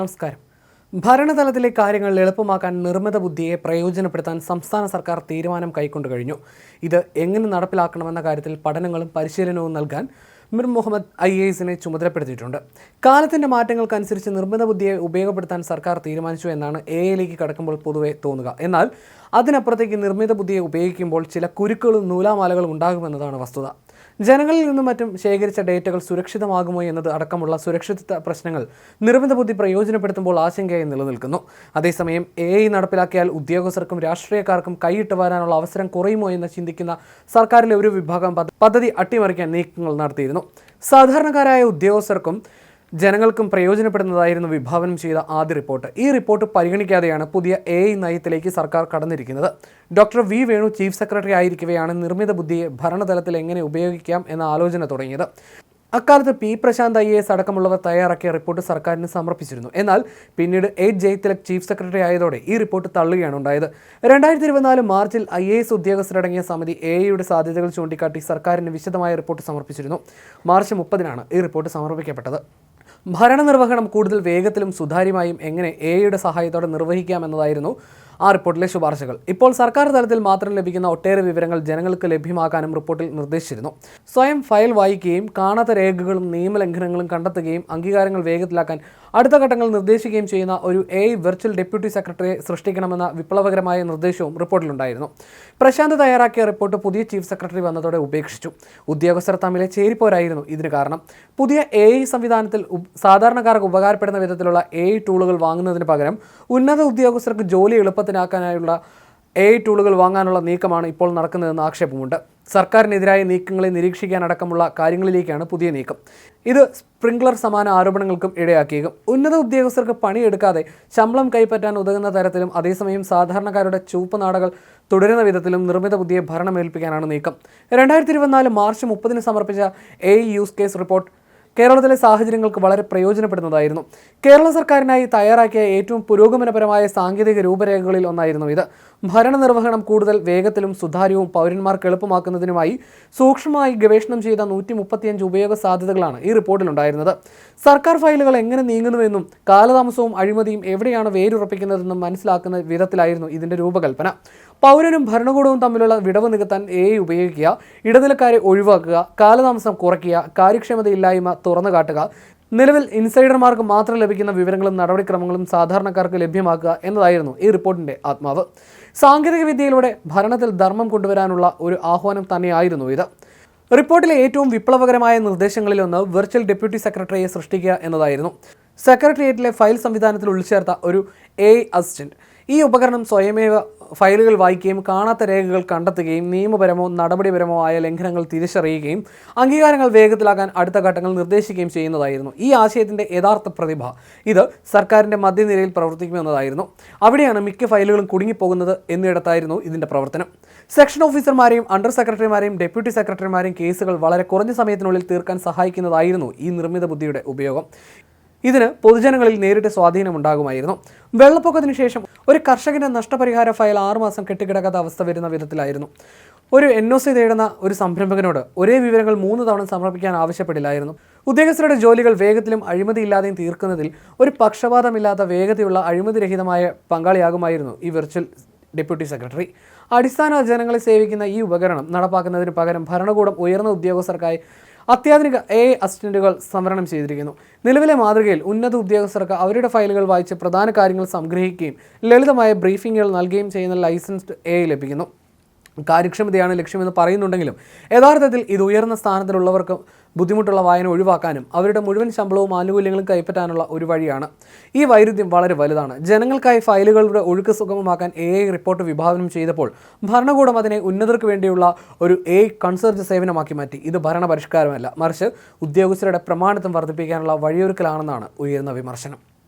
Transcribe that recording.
നമസ്കാരം. ഭരണതലത്തിലെ കാര്യങ്ങൾ എളുപ്പമാക്കാൻ നിർമ്മിത ബുദ്ധിയെ പ്രയോജനപ്പെടുത്താൻ സംസ്ഥാന സർക്കാർ തീരുമാനം കൈക്കൊണ്ടു കഴിഞ്ഞു. ഇത് എങ്ങനെ നടപ്പിലാക്കണമെന്ന കാര്യത്തിൽ പഠനങ്ങളും പരിശീലനവും നൽകാൻ മിർ മുഹമ്മദ് ഐ എ എസിനെ ചുമതലപ്പെടുത്തിയിട്ടുണ്ട്. കാലത്തിന്റെ മാറ്റങ്ങൾക്കനുസരിച്ച് നിർമ്മിത ബുദ്ധിയെ ഉപയോഗപ്പെടുത്താൻ സർക്കാർ തീരുമാനിച്ചു എന്നാണ് എ എയിലേക്ക് കടക്കുമ്പോൾ പൊതുവെ തോന്നുക. എന്നാൽ അതിനപ്പുറത്തേക്ക് നിർമ്മിത ബുദ്ധിയെ ഉപയോഗിക്കുമ്പോൾ ചില കുരുക്കളും നൂലാമാലകളും ഉണ്ടാകുമെന്നതാണ് വസ്തുത. ജനങ്ങളിൽ നിന്നും മറ്റും ശേഖരിച്ച ഡേറ്റകൾ സുരക്ഷിതമാകുമോ എന്നത് അടക്കമുള്ള സുരക്ഷിത പ്രശ്നങ്ങൾ നിർമ്മിത ബുദ്ധി പ്രയോജനപ്പെടുത്തുമ്പോൾ ആശങ്കയായി നിലനിൽക്കുന്നു. അതേസമയം എ ഐ നടപ്പിലാക്കിയാൽ ഉദ്യോഗസ്ഥർക്കും രാഷ്ട്രീയക്കാർക്കും കൈയിട്ട് വരാനുള്ള അവസരം കുറയുമോ എന്ന് ചിന്തിക്കുന്ന സർക്കാരിലെ ഒരു വിഭാഗം പദ്ധതി അട്ടിമറിക്കാൻ നീക്കങ്ങൾ നടത്തിയിരുന്നു. സാധാരണക്കാരായ ഉദ്യോഗസ്ഥർക്കും ജനങ്ങൾക്കും പ്രയോജനപ്പെടുന്നതായിരുന്നു വിഭാവനം ചെയ്ത ആദ്യ റിപ്പോർട്ട്. ഈ റിപ്പോർട്ട് പരിഗണിക്കാതെയാണ് പുതിയ എ ഐ നയത്തിലേക്ക് സർക്കാർ കടന്നിരിക്കുന്നത്. Doctor V Venu chief secretary ആയിരിക്കവെയാണ് നിർമ്മിത ബുദ്ധിയെ ഭരണതലത്തിൽ എങ്ങനെ ഉപയോഗിക്കാം എന്ന ആലോചന തുടങ്ങിയത്. അക്കാലത്ത് പി പ്രശാന്ത് ഐ എസ് അടക്കമുള്ളവർ തയ്യാറാക്കിയ റിപ്പോർട്ട് സർക്കാരിന് സമർപ്പിച്ചിരുന്നു. എന്നാൽ പിന്നീട് എയ്റ്റ് ജയ്തിലക് ചീഫ് സെക്രട്ടറി ആയതോടെ ഈ റിപ്പോർട്ട് തള്ളുകയാണ് ഉണ്ടായത്. രണ്ടായിരത്തി ഇരുപത്തിനാല് മാർച്ചിൽ ഐ എ എസ് ഉദ്യോഗസ്ഥരടങ്ങിയ സമിതി എ ഐയുടെ സാധ്യതകൾ ചൂണ്ടിക്കാട്ടി സർക്കാരിന് വിശദമായ റിപ്പോർട്ട് സമർപ്പിച്ചിരുന്നു. മാർച്ച് മുപ്പതിനാണ് ഈ റിപ്പോർട്ട് സമർപ്പിക്കപ്പെട്ടത്. ഭരണനിർവഹണം കൂടുതൽ വേഗത്തിലും സുതാര്യമായും എങ്ങനെ എ ഐയുടെ സഹായത്തോടെ നിർവഹിക്കാമെന്നതായിരുന്നു ആ റിപ്പോർട്ടിലെ ശുപാർശകൾ. ഇപ്പോൾ സർക്കാർ തലത്തിൽ മാത്രം ലഭിക്കുന്ന ഒട്ടേറെ വിവരങ്ങൾ ജനങ്ങൾക്ക് ലഭ്യമാക്കാനും റിപ്പോർട്ടിൽ നിർദ്ദേശിച്ചിരുന്നു. സ്വയം ഫയൽ വായിക്കുകയും കാണാത്ത രേഖകളും നിയമലംഘനങ്ങളും കണ്ടെത്തുകയും അംഗീകാരങ്ങൾ വേഗത്തിലാക്കാൻ അടുത്ത ഘട്ടങ്ങൾ നിർദ്ദേശിക്കുകയും ചെയ്യുന്ന ഒരു എ വെർച്വൽ ഡെപ്യൂട്ടി സെക്രട്ടറിയെ സൃഷ്ടിക്കണമെന്ന വിപ്ലവകരമായ നിർദ്ദേശവും റിപ്പോർട്ടിലുണ്ടായിരുന്നു. പ്രശാന്ത് തയ്യാറാക്കിയ റിപ്പോർട്ട് പുതിയ ചീഫ് സെക്രട്ടറി വന്നതോടെ ഉപേക്ഷിച്ചു. ഉദ്യോഗസ്ഥർ തമ്മിലെ ചേരിപ്പോരായിരുന്നു ഇതിന് കാരണം. പുതിയ എ ഐ സംവിധാനത്തിൽ സാധാരണക്കാർക്ക് ഉപകാരപ്പെടുന്ന വിധത്തിലുള്ള എ ഐ ടൂളുകൾ വാങ്ങുന്നതിന് പകരം ഉന്നത ഉദ്യോഗസ്ഥർക്ക് ജോലി എളുപ്പത്തിനാക്കാനായുള്ള എ ഐ ടൂളുകൾ വാങ്ങാനുള്ള നീക്കമാണ് ഇപ്പോൾ നടക്കുന്നതെന്ന് ആക്ഷേപമുണ്ട്. സർക്കാരിനെതിരായ നീക്കങ്ങളെ നിരീക്ഷിക്കാനടക്കമുള്ള കാര്യങ്ങളിലേക്കാണ് പുതിയ നീക്കം. ഇത് സ്പ്രിംഗ്ലർ സമാന ആരോപണങ്ങൾക്കും ഇടയാക്കിയേക്കും. ഉന്നത ഉദ്യോഗസ്ഥർക്ക് പണിയെടുക്കാതെ ശമ്പളം കൈപ്പറ്റാൻ ഉതകുന്ന തരത്തിലും അതേസമയം സാധാരണക്കാരുടെ ചൂപ്പ് നാടകൾ തുടരുന്ന വിധത്തിലും നിർമ്മിത പുതിയ ഭരണമേൽപ്പിക്കാനാണ് നീക്കം. രണ്ടായിരത്തി ഇരുപത്തിനാല് മാർച്ച് മുപ്പതിന് സമർപ്പിച്ച എ യൂസ് കേസ് റിപ്പോർട്ട് കേരളത്തിലെ സാഹചര്യങ്ങൾക്ക് വളരെ പ്രയോജനപ്പെടുന്നതായിരുന്നു. കേരള സർക്കാരിനായി തയ്യാറാക്കിയ ഏറ്റവും പുരോഗമനപരമായ സാങ്കേതിക രൂപരേഖകളിൽ ഒന്നായിരുന്നു ഇത്. ഭരണനിർവഹണം കൂടുതൽ വേഗത്തിലും സുതാര്യവും പൗരന്മാർക്ക് എളുപ്പമാക്കുന്നതിനുമായി സൂക്ഷ്മമായി ഗവേഷണം ചെയ്ത നൂറ്റി മുപ്പത്തിയഞ്ച് ഉപയോഗ സാധ്യതകളാണ് ഈ റിപ്പോർട്ടിലുണ്ടായിരുന്നത്. സർക്കാർ ഫയലുകൾ എങ്ങനെ നീങ്ങുന്നുവെന്നും കാലതാമസവും അഴിമതിയും എവിടെയാണ് വേരുറപ്പിക്കുന്നതെന്നും മനസ്സിലാക്കുന്ന വിധത്തിലായിരുന്നു ഇതിന്റെ രൂപകൽപ്പന. പൗരനും ഭരണകൂടവും തമ്മിലുള്ള വിടവ് നികത്താൻ എ ഉപയോഗിക്കുക ഇടനിലക്കാരെ ഒഴിവാക്കുക കാലതാമസം കുറയ്ക്കുക കാര്യക്ഷമതയില്ലായ്മ തുറന്നു കാട്ടുക. നിലവിൽ ഇൻസൈഡർമാർക്ക് മാത്രം ലഭിക്കുന്ന വിവരങ്ങളും നടപടിക്രമങ്ങളും സാധാരണക്കാർക്ക് ലഭ്യമാക്കുക എന്നതായിരുന്നു ഈ റിപ്പോർട്ടിന്റെ ആത്മാവ്. സാങ്കേതിക വിദ്യയിലൂടെ ഭരണത്തിൽ ധർമ്മം കൊണ്ടുവരാനുള്ള ഒരു ആഹ്വാനം തന്നെയായിരുന്നു ഇത്. റിപ്പോർട്ടിലെ ഏറ്റവും വിപ്ലവകരമായ നിർദ്ദേശങ്ങളിലൊന്ന് വെർച്വൽ ഡെപ്യൂട്ടി സെക്രട്ടറിയെ സൃഷ്ടിക്കുക എന്നതായിരുന്നു. സെക്രട്ടേറിയറ്റിലെ ഫയൽ സംവിധാനത്തിൽ ഉൾച്ചേർത്ത ഒരു എ അസിസ്റ്റന്റ്. ഈ ഉപകരണം സ്വയമേവ ഫയലുകൾ വായിക്കുകയും കാണാത്ത രേഖകൾ കണ്ടെത്തുകയും നിയമപരമോ നടപടിപരമോ ആയ ലംഘനങ്ങൾ തിരിച്ചറിയുകയും അംഗീകാരങ്ങൾ വേഗത്തിലാക്കാൻ അടുത്ത ഘട്ടങ്ങൾ നിർദ്ദേശിക്കുകയും ചെയ്യുന്നതായിരുന്നു. ഈ ആശയത്തിന്റെ യഥാർത്ഥ പ്രതിഭ ഇത് സർക്കാരിന്റെ മധ്യനിരയിൽ പ്രവർത്തിക്കുമെന്നതായിരുന്നു. അവിടെയാണ് മിക്ക ഫയലുകളും കുടുങ്ങിപ്പോകുന്നത് എന്നിടത്തായിരുന്നു ഇതിന്റെ പ്രവർത്തനം. സെക്ഷൻ ഓഫീസർമാരെയും അണ്ടർ സെക്രട്ടറിമാരെയും ഡെപ്യൂട്ടി സെക്രട്ടറിമാരെയും കേസുകൾ വളരെ കുറഞ്ഞ സമയത്തിനുള്ളിൽ തീർക്കാൻ സഹായിക്കുന്നതായിരുന്നു ഈ നിർമ്മിത ബുദ്ധിയുടെ ഉപയോഗം. ഇതിന് പൊതുജനങ്ങളിൽ നേരിട്ട് സ്വാധീനമുണ്ടാകുമായിരുന്നു. വെള്ളപ്പൊക്കത്തിന് ശേഷം ഒരു കർഷകന്റെ നഷ്ടപരിഹാര ഫയൽ ആറുമാസം കെട്ടിക്കിടക്കാത്ത അവസ്ഥ വരുന്ന വിധത്തിലായിരുന്നു. ഒരു എൻ ഒ സി തേടുന്ന ഒരു സംരംഭകനോട് ഒരേ വിവരങ്ങൾ മൂന്ന് തവണ സമർപ്പിക്കാൻ ആവശ്യപ്പെടില്ലായിരുന്നു. ഉദ്യോഗസ്ഥരുടെ ജോലികൾ വേഗത്തിലും അഴിമതിയില്ലാതെയും തീർക്കുന്നതിൽ ഒരു പക്ഷപാതമില്ലാത്ത വേഗതയുള്ള അഴിമതിരഹിതമായ പങ്കാളിയാകുമായിരുന്നു ഈ വെർച്വൽ ഡെപ്യൂട്ടി സെക്രട്ടറി അടിസ്ഥാന ജനങ്ങളെ സേവിക്കുന്ന ഈ ഉപകരണം നടപ്പാക്കുന്നതിന് പകരം ഭരണകൂടം ഉയർന്ന ഉദ്യോഗസ്ഥർക്കായി അത്യാധുനിക എ അസിസ്റ്റന്റുകൾ സംവരണം ചെയ്തിരിക്കുന്നു. നിലവിലെ മാതൃകയിൽ ഉന്നത ഉദ്യോഗസ്ഥർക്ക് അവരുടെ ഫയലുകൾ വായിച്ച് പ്രധാന കാര്യങ്ങൾ സംഗ്രഹിക്കുകയും ലളിതമായ ബ്രീഫിംഗുകൾ നൽകുകയും ചെയ്യുന്ന ലൈസൻസ്ഡ് എ ലഭിക്കുന്നു. കാര്യക്ഷമതയാണ് ലക്ഷ്യമെന്ന് പറയുന്നുണ്ടെങ്കിലും യഥാർത്ഥത്തിൽ ഇത് ഉയർന്ന സ്ഥാനത്തിലുള്ളവർക്ക് ബുദ്ധിമുട്ടുള്ള വായന ഒഴിവാക്കാനും അവരുടെ മുഴുവൻ ശമ്പളവും ആനുകൂല്യങ്ങളും കൈപ്പറ്റാനുള്ള ഒരു വഴിയാണ്. ഈ വൈരുദ്ധ്യം വളരെ വലുതാണ്. ജനങ്ങൾക്കായി ഫയലുകളുടെ ഒഴുക്ക് സുഗമമാക്കാൻ എ ഐ റിപ്പോർട്ട് വിഭാവനം ചെയ്തപ്പോൾ ഭരണകൂടം അതിനെ ഉന്നതർക്ക് വേണ്ടിയുള്ള ഒരു എ കൺസർജ് സേവനമാക്കി മാറ്റി. ഇത് ഭരണപരിഷ്കാരമല്ല. മറിച്ച് ഉദ്യോഗസ്ഥരുടെ പ്രമാണിത്വം വർദ്ധിപ്പിക്കാനുള്ള വഴിയൊരുക്കലാണെന്നാണ് ഉയർന്ന വിമർശനം.